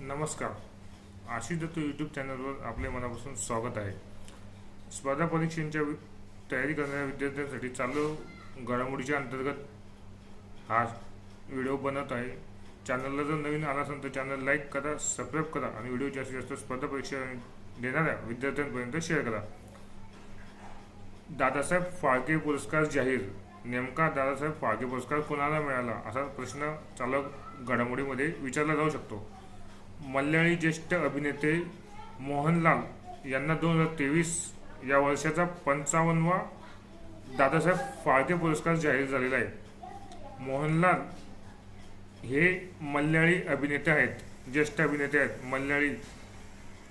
नमस्कार. आशिष दत्त यूट्यूब चॅनलवर आपले मनापासून स्वागत आहे. स्पर्धा परीक्षांच्या तयारी करणाऱ्या विद्यार्थ्यांसाठी चालू घडामोडीच्या अंतर्गत हा व्हिडिओ बनत आहे. चॅनलला जर नवीन आला असेल तर चॅनल लाईक करा सबस्क्राईब करा आणि व्हिडिओ जास्तीत जास्त स्पर्धा परीक्षा देणाऱ्या विद्यार्थ्यांपर्यंत शेअर करा. दादासाहेब फाळके पुरस्कार जाहीर. नेमका दादासाहेब फाळके पुरस्कार कोणाला मिळाला असा प्रश्न चालक घडामोडीमध्ये विचारला जाऊ शकतो. मल्याळी ज्येष्ठ अभिनेते मोहनलाल यांना दोन हजार तेवीस या वर्षाचा पंचावन्नवा दादासाहेब फाळके पुरस्कार जाहीर झालेला आहे. मोहनलाल हे मल्याळी अभिनेते आहेत ज्येष्ठ अभिनेते आहेत. मल्याळी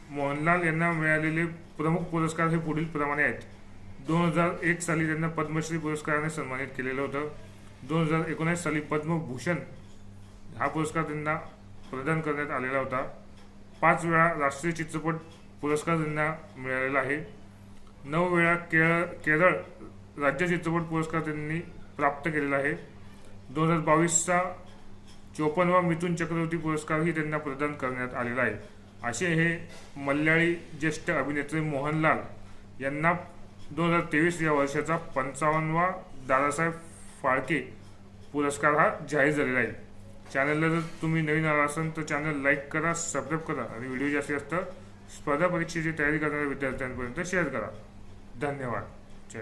मोहनलाल यांना मिळालेले प्रमुख पुरस्कार हे पुढील प्रमाणे आहेत. दोन हजार एक साली त्यांना पद्मश्री पुरस्काराने सन्मानित केलेलं होतं. दोन हजार एकोणीस साली पद्मभूषण हा पुरस्कार त्यांना प्रदान करण्यात आलेला होता. पाच वेळा राष्ट्रीय चित्रपट पुरस्कार त्यांना मिळालेला आहे. नऊ वेळा केरळ केरळ राज्य चित्रपट पुरस्कार त्यांनी प्राप्त केलेला आहे. दोन हजार बावीसचा चोपन्नवा मिथुन चक्रवर्ती पुरस्कारही त्यांना प्रदान करण्यात आलेला आहे. असे हे मल्याळी ज्येष्ठ अभिनेत्री मोहनलाल यांना दोन हजार तेवीस या वर्षाचा पंचावन्नवा दादासाहेब फाळके पुरस्कार हा जाहीर झालेला आहे. चॅनलला जर तुम्ही नवीन आला असाल तर चॅनल लाईक करा सबस्क्राईब करा आणि व्हिडिओ जास्तीत जास्त स्पर्धा परीक्षेची तयारी करणाऱ्या विद्यार्थ्यांपर्यंत शेअर करा. धन्यवाद. जय